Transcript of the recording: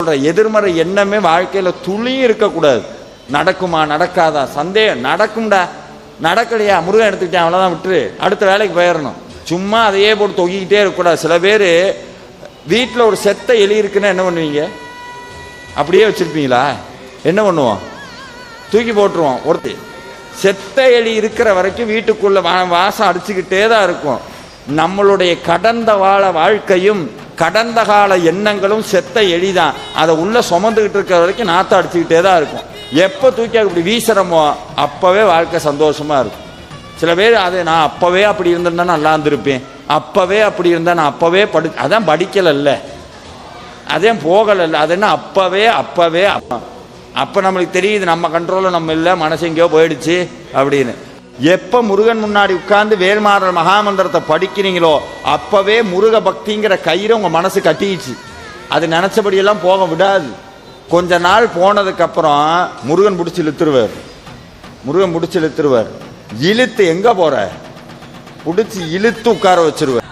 சொல்ற எதிர்மறை எண்ணமே வாழ்க்கையில துளியும் இருக்கக்கூடாது. நடக்குமா நடக்காதா? சந்தேகம். நடக்கும்டா. நடக்கலையா? முருகன் எடுத்துக்கிட்டேன் அவ்வளோதான் விட்டுரு. அடுத்த வேலைக்கு போயிடணும். சும்மா அதையே போட்டு தொகிக்கிட்டே இருக்கக்கூடாது. சில பேர் வீட்டில் ஒரு செத்த எலி இருக்குன்னா என்ன பண்ணுவீங்க? அப்படியே வச்சிருப்பீங்களா? என்ன பண்ணுவோம்? தூக்கி போட்டுருவோம். ஒருத்தி. செத்த எலி இருக்கிற வரைக்கும் வீட்டுக்குள்ளே வா- வாசம் அடிச்சுக்கிட்டே தான் இருக்கும். நம்மளுடைய கடந்த வாழ வாழ்க்கையும் கடந்த கால எண்ணங்களும் செத்த எழிதான் அதை உள்ள சுமந்துக்கிட்டு இருக்கிற வரைக்கும் நாத்தம் அடிச்சுக்கிட்டே தான் இருக்கும். எப்போ தூக்கி அப்படி வீசுறமோ அப்போவே வாழ்க்கை சந்தோஷமாக இருக்கும். சில பேர் அது நான் அப்போவே அப்படி இருந்திருந்தா நல்லா இருந்திருப்பேன். அப்போவே அப்படி இருந்தால் நான் அப்போவே படி அதான் படிக்கலைல்ல. அதே போகலைல்ல. அது என்ன? அப்போவே அப்போவே அப்ப. அப்போ நம்மளுக்கு தெரியுது நம்ம கண்ட்ரோலில் நம்ம இல்லை மனசு எங்கேயோ போயிடுச்சு அப்படின்னு. எப்போ முருகன் முன்னாடி உட்கார்ந்து வேல்மாறல் மகாமந்திரத்தை படிக்கிறீங்களோ அப்போவே முருக பக்திங்கிற கயிறு உங்கள் மனசு கட்டிடுச்சு அது நினச்சபடியெல்லாம் போக விடாது. கொஞ்ச நாள் போனதுக்கப்புறம் முருகன் பிடிச்சி இழுத்துருவார். முருகன் பிடிச்சி இழுத்துருவார். இழுத்து எங்கே போகிற பிடிச்சி இழுத்து உட்கார வச்சிருவார்.